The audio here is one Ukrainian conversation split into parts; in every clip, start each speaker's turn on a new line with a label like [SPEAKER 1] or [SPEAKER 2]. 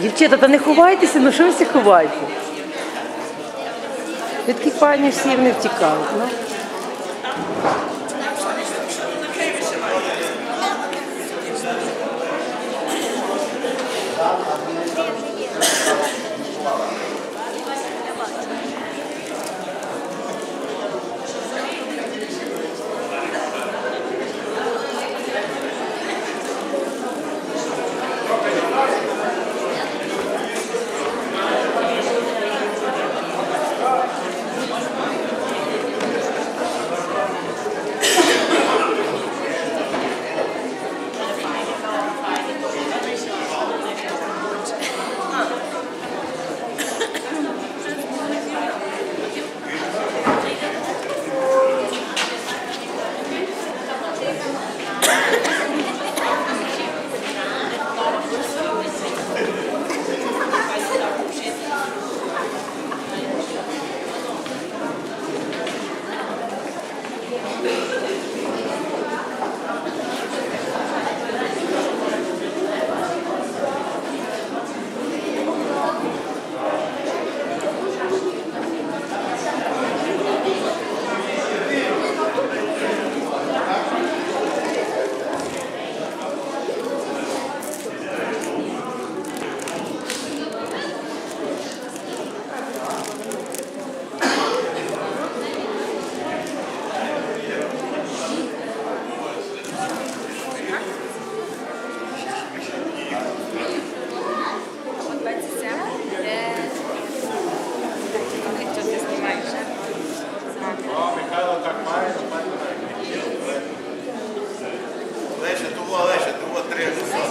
[SPEAKER 1] Дівчата, та не ховайтеся, ну що ви всі ховаєте? Ви такі пані всі не втікають. Ну.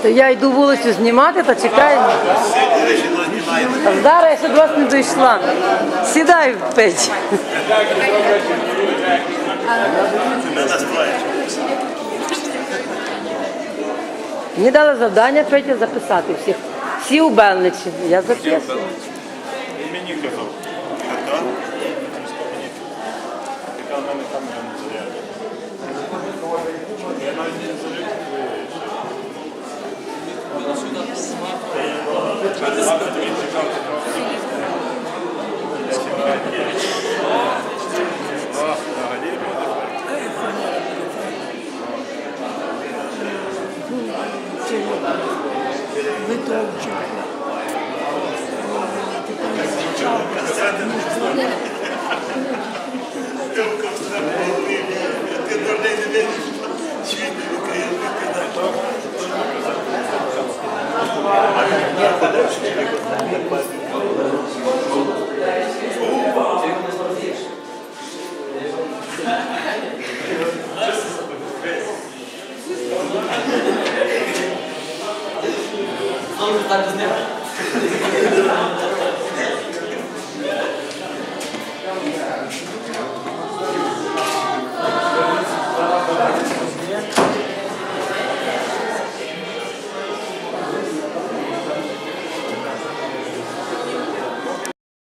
[SPEAKER 1] То я йду вулицю знімати, та чекаю. Зараз я ще до вас не дійшла. Сідай в печі. Мені дали завдання Петя записати всіх. Всі у Белничі. Я записую.
[SPEAKER 2] Мені казав. Яка в мене камера не. Я навіть не olacaklar
[SPEAKER 3] ve doğacaklar. Thank you. そういう感じですね。